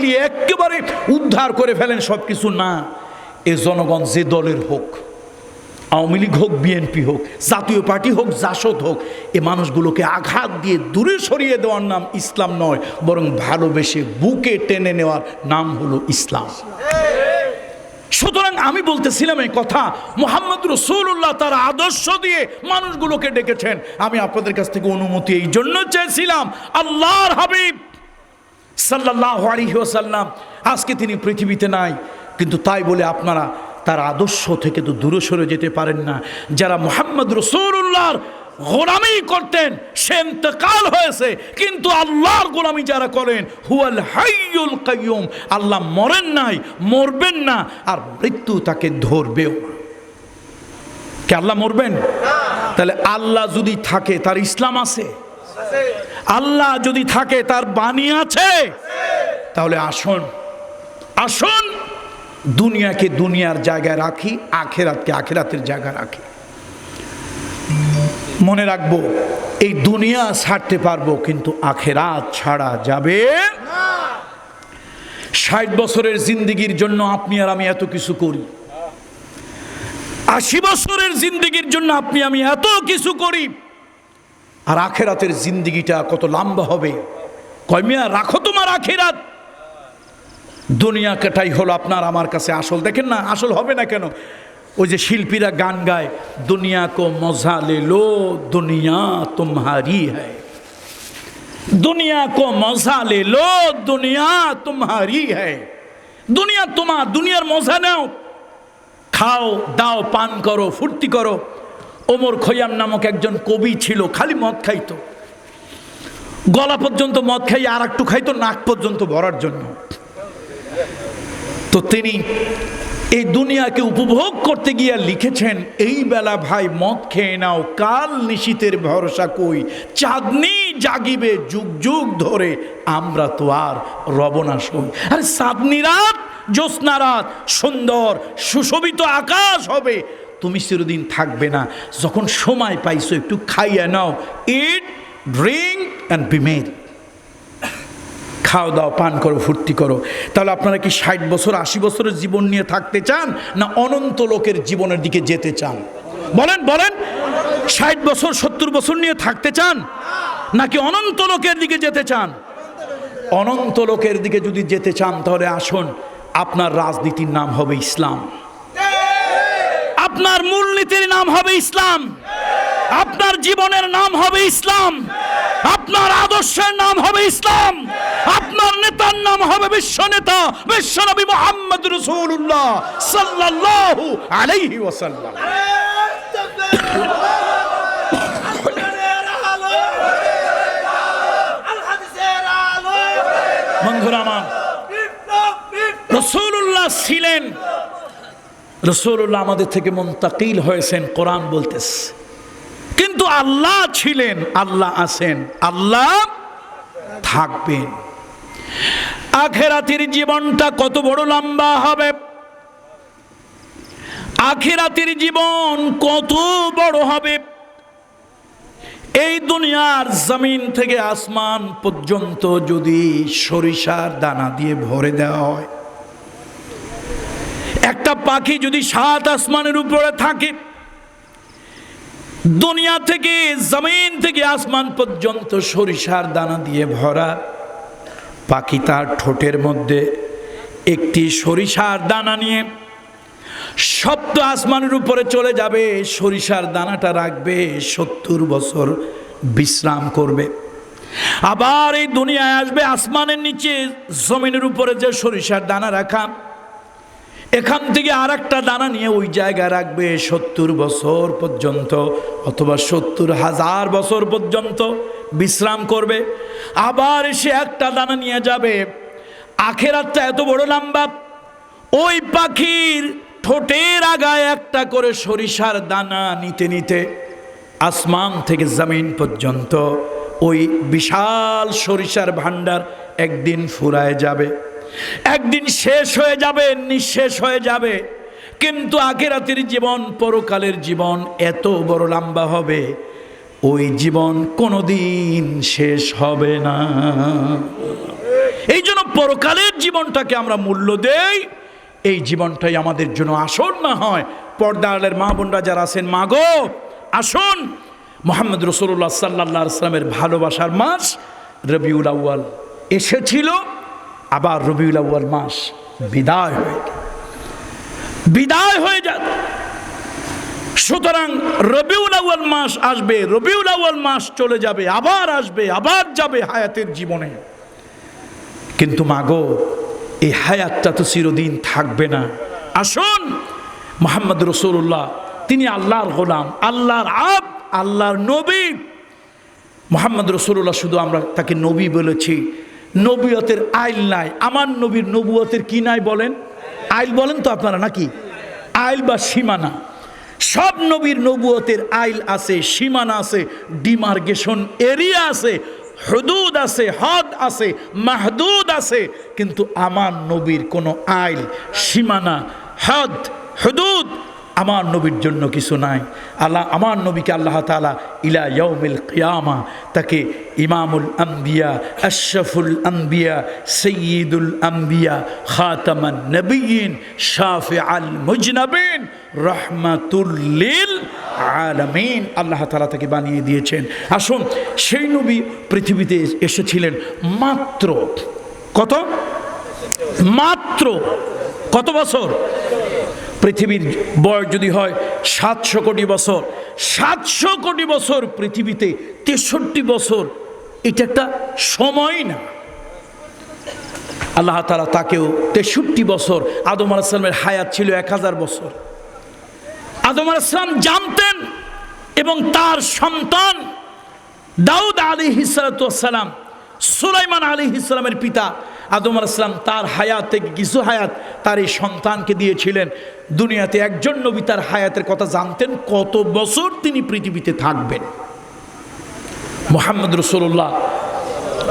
মিলিয়ে একেবারে উদ্ধার করে ফেলেন সব কিছু না। এ জনগণ যে দলের হোক, আওয়ামী লীগ হোক, বিএনপি হোক, জাতীয় পার্টি হোক, জাসদ হোক, এ মানুষগুলোকে আঘাত দিয়ে দূরে সরিয়ে দেওয়ার নাম ইসলাম নয়, বরং ভালোবেসে বুকে টেনে নেওয়ার নাম হলো ইসলাম। সুতরাং আমি বলতেছিলাম এই কথা, মোহাম্মদ রসুল্লাহ তার আদর্শ দিয়ে মানুষগুলোকে ডেকেছেন। আমি আপনাদের কাছ থেকে অনুমতি এই জন্য চেয়েছিলাম, আল্লাহর হাবিব সাল্লাহ আলিহাসাল্লাম আজকে তিনি পৃথিবীতে নাই। কিন্তু তাই বলে আপনারা তার আদর্শ থেকে তো দূরে সরে যেতে পারেন না। যারা মোহাম্মদ রসুল্লাহর গোলামি করতেন সে ইন্তকাল হয়েছে। কিন্তু আল্লাহর গোলামি যারা করেন হুয়াল হাইয়ুল কাইয়ুম আল্লাহ মরেন নাই মরবেন না আর মৃত্যু তাকে ধরবেও কে আল্লাহ মরবেন? তাহলে আল্লাহ যদি থাকে তার ইসলাম আছে? আল্লাহ যদি থাকে, তার বাণী আছে? তাহলে আসুন। আসুন। দুনিয়াকে দুনিয়ার জায়গায় রাখি, আখেরাতকে আখেরাতের জায়গায় রাখি। মনে রাখব, এই দুনিয়া ছাড়তে পারব, কিন্তু আখেরাত ছাড়া যাবে ষাট বছরের জিন্দিগির জন্য আপনি আর আমি এত কিছু করি। আশি বছরের জিন্দিগির জন্য আপনি, আমি এত কিছু করি। আর আখেরাতের জিন্দিগিটা কত লম্বা হবে। কয়মিয়া রাখো তোমার আখেরাত। দুনিয়া কাটাই হলো আপনার আমার কাছে আসল। দেখেন না, আসল হবে না কেন? ওই যে শিল্পীরা গান গায়, দুনিয়া কো মজা লে লো, দুনিয়া তোমারি হ্যায়। দুনিয়া কো মজা লে লো, দুনিয়া তোমারি হ্যায়। দুনিয়া তোমার দুনিয়ার মজা নাও। খাও, দাও, পান করো, ফুর্তি করো। ওমর খৈয়াম নামক একজন কবি ছিল, খালি মদ খাইতো। গলা পর্যন্ত মদ খাই আর একটু খাইতো, নাক পর্যন্ত ভরার জন্য। তো তিনি এই দুনিয়াকে উপভোগ করতে গিয়ে লিখেছেন, এই বেলা ভাই, মদ খেয়ে নাও, কাল নিশীতের ভরসা কই? চাঁদনি জাগিবে যুগ যুগ ধরে, আমরা তো আর রবনা সই। আরে চাঁদনি রাত, জ্যোৎস্না রাত, সুন্দর, সুশোভিত আকাশ হবে তুমি চিরদিন থাকবে না। যখন সময় পাইছো, একটু খাইয়া নাও। Eat drink and be merry খাও দাও পান করো, ফুর্তি করো। তাহলে আপনারা কি ষাট বছর, আশি বছরের জীবন নিয়ে থাকতে চান, না অনন্ত লোকের জীবনের দিকে যেতে চান? বলেন বলেন। ষাট বছর, সত্তর বছর নিয়ে থাকতে চান, নাকি অনন্ত লোকের দিকে যেতে চান? অনন্ত লোকের দিকে যদি যেতে চান, তাহলে আসুন, আপনার রাজনীতির নাম হবে ইসলাম। আপনার মূলনীতির নাম হবে ইসলাম। আপনার জীবনের নাম হবে ইসলাম। আপনার আদর্শের নাম হবে ইসলাম। আপনার নেতার নাম হবে বিশ্ব নেতা বিশ্বনবী মোহাম্মদ রসুল্লাহ সাল্লাল্লাহু আলাইহি ওয়াসাল্লাম। বন্ধুরা আমার রসুল্লাহ ছিলেন। রসুল্লাহ আমাদের থেকে মন্তাকিল হয়েছেন, কোরআন বলতেছে। কিন্তু আল্লাহ ছিলেন, আল্লাহ আছেন, আল্লাহ থাকবেন। আখেরাতির জীবনটা কত বড় লম্বা হবে। আখেরাতির জীবন কত বড় হবে। এই দুনিয়ার জমিন থেকে আসমান পর্যন্ত যদি সরিষার দানা দিয়ে ভরে দেওয়া হয় একটা পাখি যদি সাত আসমানের উপরে থাকে, দুনিয়া থেকে, জমিন থেকে আসমান পর্যন্ত সরিষার দানা দিয়ে ভরা, পাখি তার ঠোঁটের মধ্যে একটি সরিষার দানা নিয়ে সপ্ত আসমানের উপরে চলে যাবে, সরিষার দানাটা রাখবে, সত্তর বছর বিশ্রাম করবে। আবার এই দুনিয়ায় আসবে, আসমানের নিচে, জমিনের উপরে যে সরিষার দানা রাখা এখান থেকে আর একটা দানা নিয়ে ওই জায়গায় রাখবে সত্তর বছর পর্যন্ত অথবা সত্তর হাজার বছর পর্যন্ত বিশ্রাম করবে। আবার এসে একটা দানা নিয়ে যাবে। আখের আখেরাতটা এত বড় লম্বা। ওই পাখির ঠোঁটের আগায় একটা করে সরিষার দানা নিতে নিতে আসমান থেকে জমিন পর্যন্ত ওই বিশাল সরিষার ভাণ্ডার একদিন ফুরায় যাবে। একদিন শেষ হয়ে যাবে, নিঃশেষ হয়ে যাবে। কিন্তু আখেরাতের জীবন, পরকালের জীবন এত বড় লম্বা হবে। ওই জীবন কোনোদিন শেষ হবে না। এই জন্য পরকালের জীবনটাকে আমরা মূল্য দেই। এই জীবনটাই আমাদের জন্য আসল না হয়। পর্দালের মা বোনরা যারা আছেন মাগো আসুন। মোহাম্মদ রসুল্লাহ সাল্লা সাল্লামের ভালোবাসার মাস রবিউল আউ্য়াল এসেছিল। আবার রবিউল আউ্য়াল মাস বিদায় হয়ে। বিদায় হয়ে যাক। সুতরাং রবিউল আউ্য়াল মাস আসবে, রবিউল আউ্য়াল মাস চলে যাবে, আবার আসবে, আবার যাবে হায়াতের জীবনে। কিন্তু মাগো, এই হায়াতটা তো চিরদিন থাকবে না। আসুন, মোহাম্মদ রসুল্লাহ তিনি আল্লাহর গোলাম, আল্লাহর আব, আল্লাহর নবী। মোহাম্মদ রসুল্লাহ শুধু আমরা তাকে নবী বলেছি নবীয়তের আইল নাই। আমার নবীর নবুয়তের কি নাই বলেন? আইল বলেন তো আপনারা নাকি? আইল বা সীমানা। সব নবীর নবুয়তের আইল আছে, সীমানা আছে ডিমার্গেশন এরিয়া আছে, হদুদ আছে, হদ আছে, মাহদুদ আছে, কিন্তু আমার নবীর কোনো আইল, সীমানা, হদ, হদুদ আমার নবীর জন্য কিছু নাই। আল্লাহ আমার নবীকে আল্লাহ তালা ইলা ইয়ৌমিল কিয়ামা, তাকে ইমামুল আম্বিয়া, আশরফুল আম্বিয়া সঈদুল আম্বিয়া, খাতামান নবীন শাফে আল মুজনবিন রহমাতুল্লিল আলমিন আল্লাহ তালা তাকে বানিয়ে দিয়েছেন। আসুন, সেই নবী পৃথিবীতে এসেছিলেন মাত্র কত? মাত্র কত বছর? পৃথিবীর বয়স যদি হয় সাতশো কোটি বছর। সাতশো কোটি বছর পৃথিবীতে তেষট্টি বছর। এটা একটা সময় না। আল্লাহ তালা তাকেও তেষট্টি বছর। আদম আলাহিসামের হায়াত ছিল এক হাজার বছর। আদম আলাহিসাম জানতেন এবং তার সন্তান দাউদ আলী হিসালাম সুলাইমান আলী ইসলামের পিতা আদম আলাইসলাম তার হায়াত থেকে কিছু হায়াত তার এই সন্তানকে দিয়েছিলেন। দুনিয়াতে একজন নবী তার হায়াতের কথা জানতেন, কত বছর তিনি পৃথিবীতে থাকবেন। মোহাম্মদ রসুল্লাহ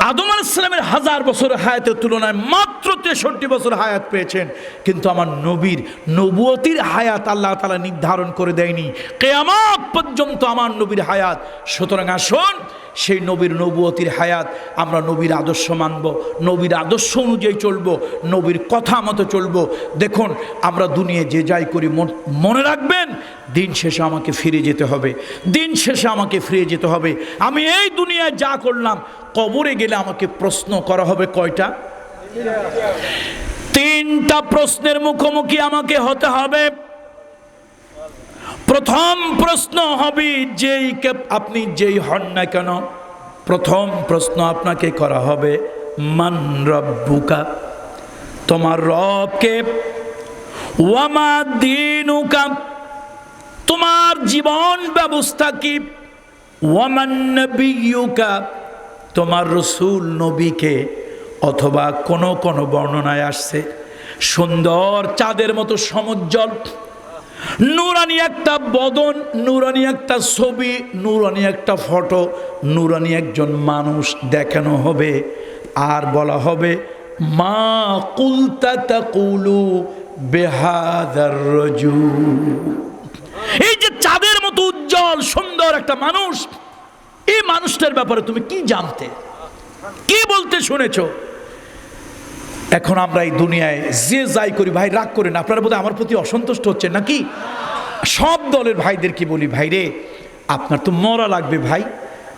আদম আলাইসলামের হাজার বছরের হায়াতের তুলনায় মাত্র তেষট্টি বছর হায়াত পেয়েছেন, কিন্তু আমার নবীর নবুয়তির হায়াত আল্লাহ তালা নির্ধারণ করে দেয়নি। কেয়ামত পর্যন্ত আমার নবীর হায়াত। সুতরাং আসুন, সেই নবীর নবুয়তির হায়াত আমরা নবীর আদর্শ মানব, নবীর আদর্শ অনুযায়ী চলব, নবীর কথা মতো চলব। দেখুন, আমরা দুনিয়া যে যাই করি মন- রাখবেন, দিন শেষে আমাকে ফিরে যেতে হবে। দিন শেষে আমাকে ফিরে যেতে হবে। আমি এই দুনিয়ায় যা করলাম, কবরে গেলে আমাকে প্রশ্ন করা হবে কয়টা? তিনটা প্রশ্নের মুখোমুখি আমাকে হতে হবে। প্রথম প্রশ্ন হবে যেই আপনি যেই হন না কেন, প্রথম প্রশ্ন আপনাকে করা হবে, মান রব্বুকা। তোমার রবকে, ওয়ামা দিনুকা। তোমার জীবন ব্যবস্থা কি? ওয়ামান নবিয়ুকা। তোমার রসুল নবীকে অথবা কোনো কোনো বর্ণনায় আসছে, সুন্দর চাঁদের মতো সমুজ্জ্বল, নুরানি একটা বদন, নুরানি একটা ছবি, নুরানি একটা ফটো, নুরানি একজন মানুষ দেখানো হবে। আর বলা হবে, মা কুলতা তাকুলু বেহাদার রজু। এই যে চাঁদের মতো উজ্জ্বল, সুন্দর একটা মানুষ, এই মানুষটার ব্যাপারে তুমি কি জানতে? কি বলতে শুনেছো? এখন আমরা এই দুনিয়ায় যে যাই করি, ভাই, রাগ করেন আপনারা বোধহয় আমার প্রতি অসন্তুষ্ট হচ্ছেন নাকি? সব দলের ভাইদের কি বলি, ভাই রে? আপনার তো মরা লাগবে, ভাই।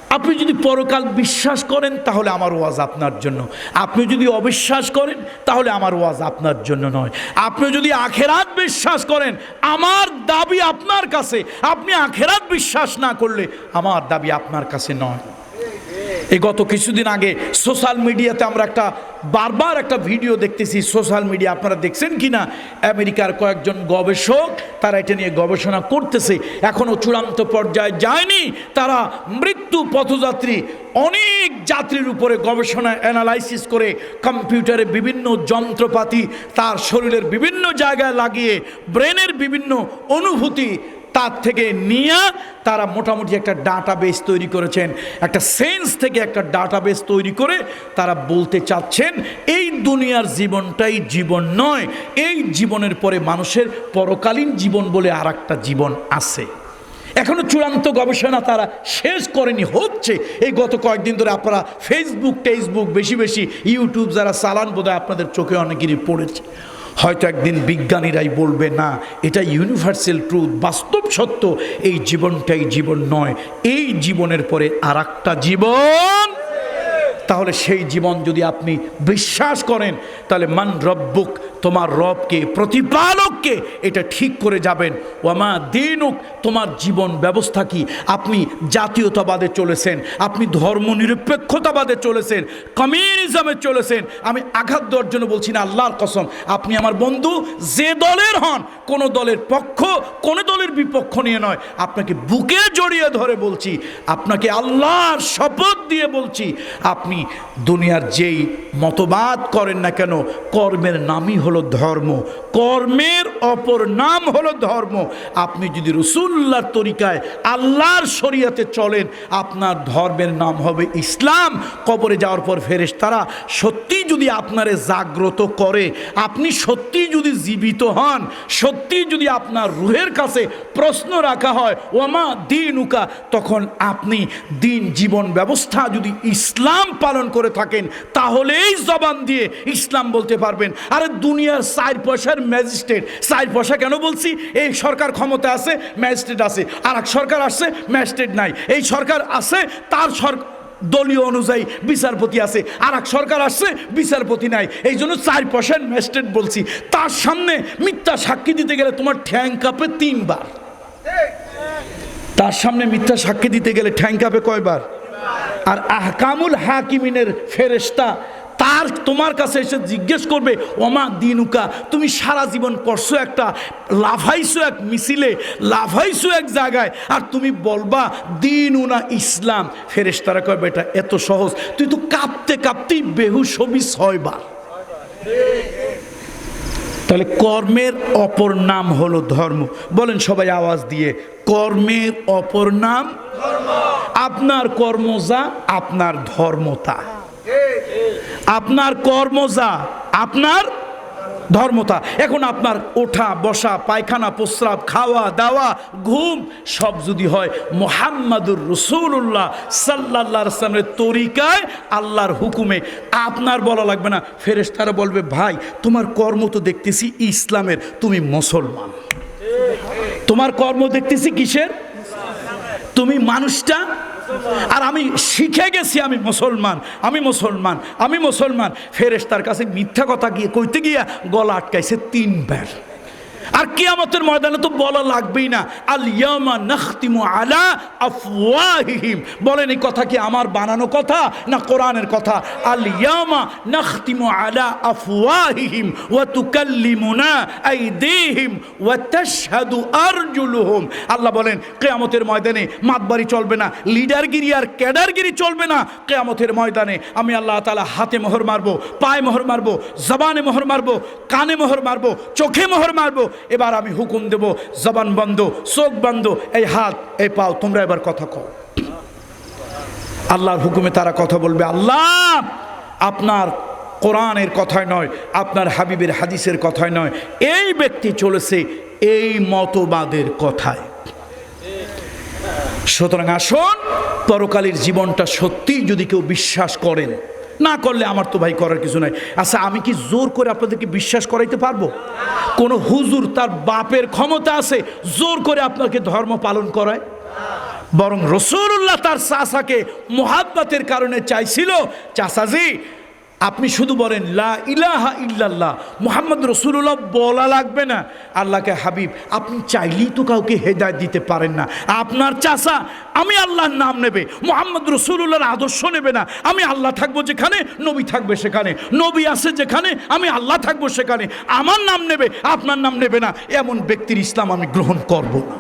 আপনি যদি পরকাল বিশ্বাস করেন, তাহলে আমার ওয়াজ আপনার জন্য। আপনি যদি অবিশ্বাস করেন, তাহলে আমার ওয়াজ আপনার জন্য নয়। আপনি যদি আখেরাত বিশ্বাস করেন, আমার দাবি আপনার কাছে। আপনি আখেরাত বিশ্বাস না করলে, আমার দাবি আপনার কাছে নয়। এই গত কিছুদিন আগে সোশ্যাল মিডিয়াতে আমরা একটা বারবার একটা ভিডিও দেখতেছি, সোশ্যাল মিডিয়া আপনারা দেখছেন কি না আমেরিকার কয়েকজন গবেষক তারা এটা নিয়ে গবেষণা করতেছে। এখনও চূড়ান্ত পর্যায়ে যায়নি। তারা মৃত্যু পথযাত্রী অনেক যাত্রীর উপরে গবেষণা অ্যানালাইসিস করে কম্পিউটারে বিভিন্ন যন্ত্রপাতি তার শরীরের বিভিন্ন জায়গায় লাগিয়ে ব্রেনের বিভিন্ন অনুভূতি তার থেকে নিয়ে তারা মোটামুটি একটা ডাটা ডাটাবেস তৈরি করেছেন। একটা সেন্স থেকে একটা ডাটাবেস তৈরি করে তারা বলতে চাচ্ছেন, এই দুনিয়ার জীবনটাই জীবন নয়, এই জীবনের পরে মানুষের পরকালীন জীবন বলে আর একটা জীবন আছে। এখনও চূড়ান্ত গবেষণা তারা শেষ করেনি, হচ্ছে। এই গত কয়েকদিন ধরে আপনারা ফেসবুক টেসবুক বেশি বেশি ইউটিউব যারা চালান, বোধহয় আপনাদের চোখে অনেকেরই পড়েছে। হয়তো একদিন বিজ্ঞানীরাই বলবে, না, এটা ইউনিভার্সাল ট্রুথ বাস্তব সত্য, এই জীবনটাই জীবন নয়, এই জীবনের পরে আর জীবন। তাহলে সেই জীবন যদি আপনি বিশ্বাস করেন, তাহলে মান রব্বুক তোমার রবকে, প্রতিপালককে এটা ঠিক করে যাবেন। ওয়ামা দিনুক, তোমার জীবন ব্যবস্থা কি? আপনি জাতীয়তাবাদে চলেছেন, আপনি ধর্মনিরপেক্ষতাবাদে চলেছেন, কমিউনিজমে চলেছেন। আমি আঘাত দেওয়ার জন্য বলছি না, আল্লাহর কসম, আপনি আমার বন্ধু, যে দলের হন, কোনো দলের পক্ষ, কোনো দলের বিপক্ষ নিয়ে নয়, আপনাকে বুকে জড়িয়ে ধরে বলছি, আপনাকে আল্লাহর শপথ দিয়ে বলছি, আপনি দুনিয়ার যেই মতবাদ করেন না কেন, কর্মের নামই হলো ধর্ম। কর্মের অপর নাম হলো ধর্ম। আপনি যদি রসুল্লাহর তরিকায় আল্লাহর শরিয়াতে চলেন, আপনার ধর্মের নাম হবে ইসলাম। কবরে যাওয়ার পর ফেরেশ তারা সত্যি যদি আপনারে জাগ্রত করে, আপনি সত্যি যদি জীবিত হন, সত্যি যদি আপনার রুহের কাছে প্রশ্ন রাখা হয় ওমা দিন উকা তখন আপনি দিন জীবন ব্যবস্থা যদি ইসলাম পালন করে থাকেন, তাহলেই জবান দিয়ে ইসলাম বলতে পারবেন। আরে দুনিয়ার চার পয়সার ম্যাজিস্ট্রেট। চার পয়সা কেন বলছি? এই সরকার ক্ষমতা আছে, ম্যাজিস্ট্রেট আছে। আর এক সরকার আসছে, ম্যাজিস্ট্রেট নাই। এই সরকার আছে, তার সরকার দলীয় অনুযায়ী বিচারপতি আছে। আর এক সরকার আসছে, বিচারপতি নাই। এই জন্য চার পয়সার ম্যাজিস্ট্রেট বলছি। তার সামনে মিথ্যা সাক্ষী দিতে গেলে তোমার ঠ্যাং কাপে তিনবার। তার সামনে মিথ্যা সাক্ষী দিতে গেলে ঠ্যাং কাপে কয়বার? আর আহকামুল হাকিমিনের ফেরেস্তা তার তোমার কাছে এসে জিজ্ঞেস করবে, ওমা দিনুকা, তুমি সারা জীবন করছ একটা, লাফাইছো এক মিছিলে, লাফাইছো এক জায়গায়, আর তুমি বলবা দিন উনা ইসলাম। ফেরেস্তারা কয়, বেটা, এত সহজ। তুই তো কাঁপতে কাঁপতেই বেহুশ হবি ছয়বার। তাহলে কর্মের অপর নাম হলো ধর্ম। বলেন সবাই আওয়াজ দিয়ে, কর্মের অপর নাম? আপনার কর্ম যা, আপনার ধর্মতা আপনার কর্ম যা আপনার ধর্মতা। এখন আপনার ওঠা, বসা, পায়খানা, প্রস্রাব, খাওয়া, দাওয়া, ঘুম, সব যদি হয় মোহাম্মদুর রসুল্লাহ সাল্লাহ আসলামের তরিকায় আল্লাহর হুকুমে। আপনার বলা লাগবে না, ফেরেশতারা বলবে, ভাই, তোমার কর্ম তো দেখতেছি ইসলামের, তুমি মুসলমান। তোমার কর্ম দেখতেছি কিসের? তুমি মানুষটা আর আমি শিখে গেছি আমি মুসলমান আমি মুসলমান আমি মুসলমান। ফেরেশ তার কাছে মিথ্যা কথা গিয়ে কইতে গিয়া গলা আটকাইছে তিনবার। আর কিয়ামতের ময়দানে তো বলা লাগবেই না আল ইয়ামা নাখতিমু আলা আফওয়াহিহিম। বলেন, এই কথা কি আমার বানানো কথা না কোরআনের কথা? আল ইয়ামা নাখতিমু আলা আফওয়াহিহিম ওয়া তুকাল্লিমুনা আইদিহিম ওয়া তাশহাদু আরজুলুহুম। আল্লাহ বলেন, কিয়ামতের ময়দানে মাতবাড়ি চলবে না, লিডারগিরি আর ক্যাডারগিরি চলবে না। কিয়ামতের ময়দানে আমি আল্লাহ তাআলা হাতে মোহর মারবো, পায়ে মোহর মারবো, জবানে মোহর মারবো, কানে মোহর মারবো, চোখে মোহর মারবো এবার আমি হুকুম দেব, জবান বন্ধ, চোখ বন্ধ, এই হাত, এই পাও, তোমরা এবার কথা কও। আল্লাহর হুকুমে তারা কথা বলবে, আল্লাহ, আপনার কোরআনের কথায় নয়, আপনার হাবিবের হাদিসের কথায় নয়, এই ব্যক্তি চলেছে এই মতবাদের কথায়। সুতরাং আসুন, পরকালের জীবনটা সত্যিই যদি কেউ বিশ্বাস করেন না করলে আমার তো ভাই করার কিছু নাই। আচ্ছা আমি কি জোর করে আপনাদেরকে বিশ্বাস করাইতে পারব? কোনো হুজুর তার বাপের ক্ষমতা আছে, জোর করে আপনাকে ধর্ম পালন করায়? বরং রসুল্লাহ তার চাষাকে মোহাব্বাতের কারণে চাইছিল চাষাজি আপনি শুধু বলেন, লা ইলাহা ইল্লাল্লাহ। মোহাম্মদ রসুল্লাহ বলা লাগবে না, আল্লাহকে হাবিব, আপনি চাইলেই তো কাউকে হেদায়ত দিতে পারেন না। আপনার চাষা আমি আল্লাহর নাম নেবে। মোহাম্মদ রসুল্লাহর আদর্শ নেবে না। আমি আল্লাহ থাকব যেখানে, নবী থাকবে সেখানে। নবী আছে যেখানে, আমি আল্লাহ থাকব সেখানে। আমার নাম নেবে, আপনার নাম নেবে না। এমন ব্যক্তির ইসলাম আমি গ্রহণ করব না।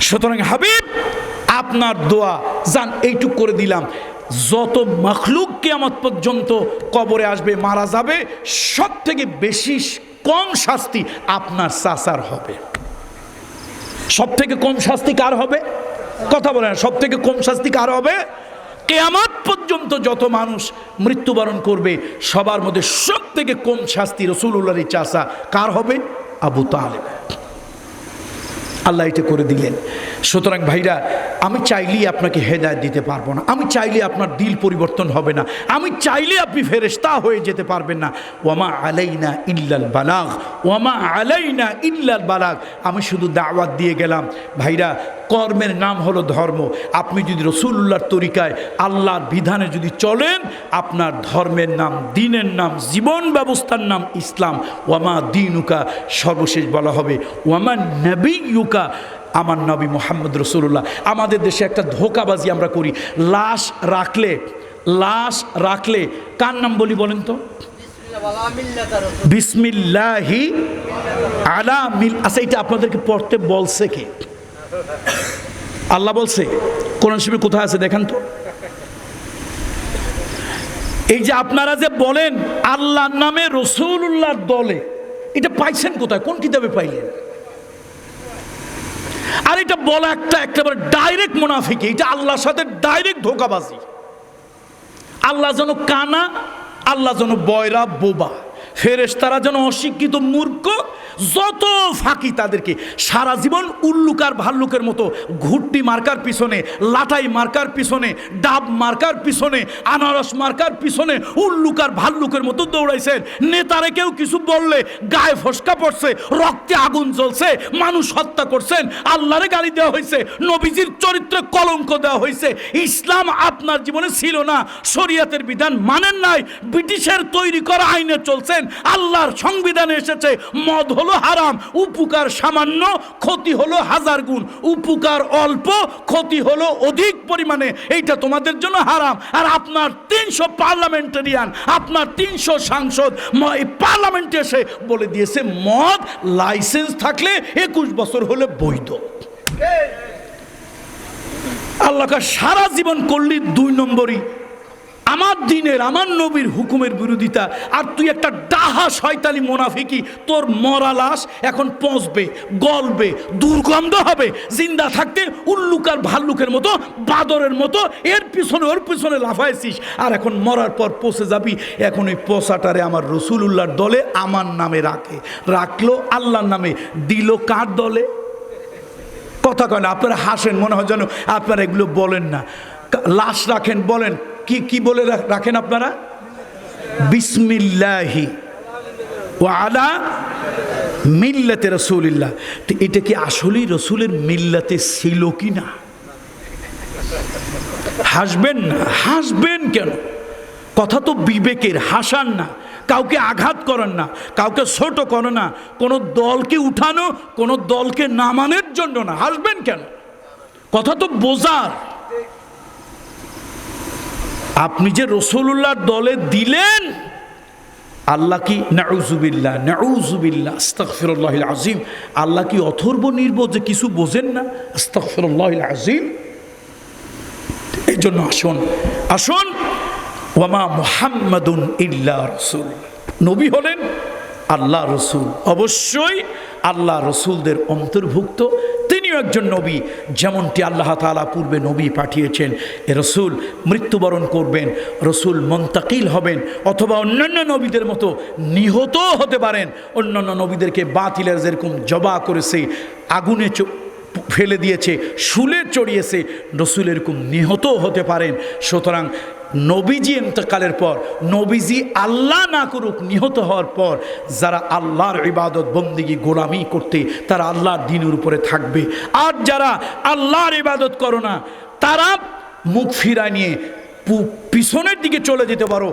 সুতরাং হাবিব, আপনার দোয়া যান এইটুক করে দিলাম। যত মখলুক কেয়ামত পর্যন্ত কবরে আসবে, মারা যাবে সব থেকে বেশি কম শাস্তি আপনার চাচার হবে। সব থেকে কম শাস্তি কার হবে? কথা বলে না সব থেকে কম শাস্তি কার হবে? কেয়ামত পর্যন্ত যত মানুষ মৃত্যুবরণ করবে, সবার মধ্যে সব থেকে কম শাস্তি রসুল্লাহর চাষা কার হবে? আবু তালেব আল্লাহ এটা করে দিলেন। সুতরাং ভাইরা আমি চাইলেই আপনাকে হেদায়ত দিতে পারব না। আমি চাইলে আপনার দিল পরিবর্তন হবে না। আমি চাইলে আপনি ফেরেস্তা হয়ে যেতে পারবেন না। ওয়ামা আলাইনা ইল্লাল বালাগ। ওয়ামা আলাইনা ইল্লাল বালাগ। আমি শুধু দাওয়াত দিয়ে গেলাম। ভাইরা, কর্মের নাম হলো ধর্ম। আপনি যদি রসুল্লাহর তরিকায় আল্লাহর বিধানে যদি চলেন, আপনার ধর্মের নাম, দিনের নাম, জীবন ব্যবস্থার নাম ইসলাম। ওয়ামা দিনুকা, সর্বশেষ বলা হবে। ওয়ামা নবী ইউকা আমার নবী মোহাম্মদ রসুল্লাহ আমাদের দেশে একটা ধোকাবাজি আমরা করি। লাশ রাখলে লাশ রাখলে কার নাম বলি বলেন তো? বিসমিল্লাহি আলা মিল। আচ্ছা এটা আপনাদেরকে পড়তে বলছে কে? আল্লাহ বলছে, কোরআন শিবির কোথায় আছে দেখেন তো? এই যে আপনারা যে বলেন, আল্লাহর নামে রসুল্লাহর দলে, এটা পাইছেন কোথায়? কোন কিতাবে পাইলেন? আর এটা বলা একটা একেবারে ডাইরেক্ট মুনাফিকি। এটা আল্লাহর সাথে ডাইরেক্ট ধোকাবাজি। আল্লাহ যেন কানা, আল্লাহ যেন বয়রা বোবা। ফেরেস তারা যেন অশিক্ষিত মূর্খ, যত ফাঁকি তাদেরকে, সারা জীবন উল্লুকার ভাল্লুকের মতো ঘুরটি মার্কার পিছনে লাটাই মার্কার পিছনে, ডাব মার্কার পিছনে, আনারস মার্কার পিছনে উল্লুকার ভাল্লুকের মতো দৌড়াইছেন। নেতারে কেউ কিছু বললে গায়ে ফসকা পড়ছে, রক্তে আগুন জ্বলছে, মানুষ হত্যা করছেন, আল্লাহরে গালি দেওয়া হয়েছে নবীজির চরিত্রে কলঙ্ক দেওয়া হয়েছে ইসলাম আপনার জীবনে ছিল না, শরিয়াতের বিধান মানেন নাই, ব্রিটিশের তৈরি করা আইনে চলছেন আল্লাহর সংবিধানে এসেছে, মদ হলো হারাম, উপকার সামান্য, ক্ষতি হলো হাজার গুণ। উপকার অল্প, ক্ষতি হলো অধিক পরিমাণে, এইটা তোমাদের জন্য হারাম। আর আপনার তিনশো পার্লামেন্টারিয়ান, আপনার তিনশো সাংসদ পার্লামেন্টে এসে বলে দিয়েছে, মদ লাইসেন্স থাকলে একুশ বছর হলে বৈধ। আল্লাহকে সারা জীবন করলি দুই নম্বরই। আমার দিনের, আমার নবীর হুকুমের বিরোধিতা। আর তুই একটা ডাহা শয়তানি মোনাফিকি, তোর মরা লাশ এখন পচবে, গলবে, দুর্গন্ধ হবে, জিন্দা থাকতে উল্লুকার ভাল্লুকের মতো, বাদরের মতো, এর পিছনে, ওর পিছনে লাফাইছিস। আর এখন মরার পর পচে যাবি, এখন ওই পচাটারে আমার রসুলুল্লাহর দলে আমার নামে রাখে। রাখল আল্লাহর নামে, দিল কার দলে? কথা কয় না, আপনারা হাসেন, মনে হয় যেন আপনারা এগুলো বলেন না। লাশ রাখেন, বলেন কি কি বলে রাখেন আপনারা? বিসমিল্লাহি। ও আলা মিল্লাতে রসুলিল্লাহ। তো এটা কি আসলেই রসুলের মিল্লাতে ছিল কি না? হাসবেন না? হাসবেন কেন? কথা তো বিবেকের, হাসান না। কাউকে আঘাত করেন না। কাউকে ছোট করেন না। কোনো দলকে উঠানো, কোনো দলকে নামানোর জন্য না। হাসবেন কেন? কথা তো বোঝার। আপনি যে রসুল্লাহর দলে দিলেন, আল্লাহ কি নাউজুবিল্লাহ নাউজুবিল্লাহ আস্তাগফিরুল্লাহ আজিম আল্লাহ কি অথর্ব নির্বোধ যে কিছু বোঝেন না? আস্তাগফিরুল্লাহ আজিম এই জন্য আসুন আসুন। ওয়ামা মুহাম্মাদুন ইল্লা রসুল। নবী হলেন আল্লাহ রসুল। অবশ্যই আল্লাহ রসুলদের অন্তর্ভুক্ত। একজন নবী, যেমনটি আল্লাহ তাআলা পূর্বে নবী পাঠিয়েছেন। এ রসুল মৃত্যুবরণ করবেন, রসুল মন্তাকিল হবেন, অথবা অন্যান্য নবীদের মতো নিহত হতে পারেন। অন্যান্য নবীদেরকে বাতিলের যেরকম জবা করেছে, আগুনে ফেলে দিয়েছে, শুলে চড়িয়েছে, রসুল এরকম নিহত হতে পারেন। সুতরাং নবীজি এন্তকালের পর, নবীজি আল্লাহ না করুক নিহত হওয়ার পর, যারা আল্লাহর ইবাদত বন্দিগি গোলামি করতে, তারা আল্লাহর দিনের উপরে থাকবে। আর যারা আল্লাহর ইবাদত করো না, তারা মুখ ফিরা নিয়ে পিছনের দিকে চলে যেতে পারো।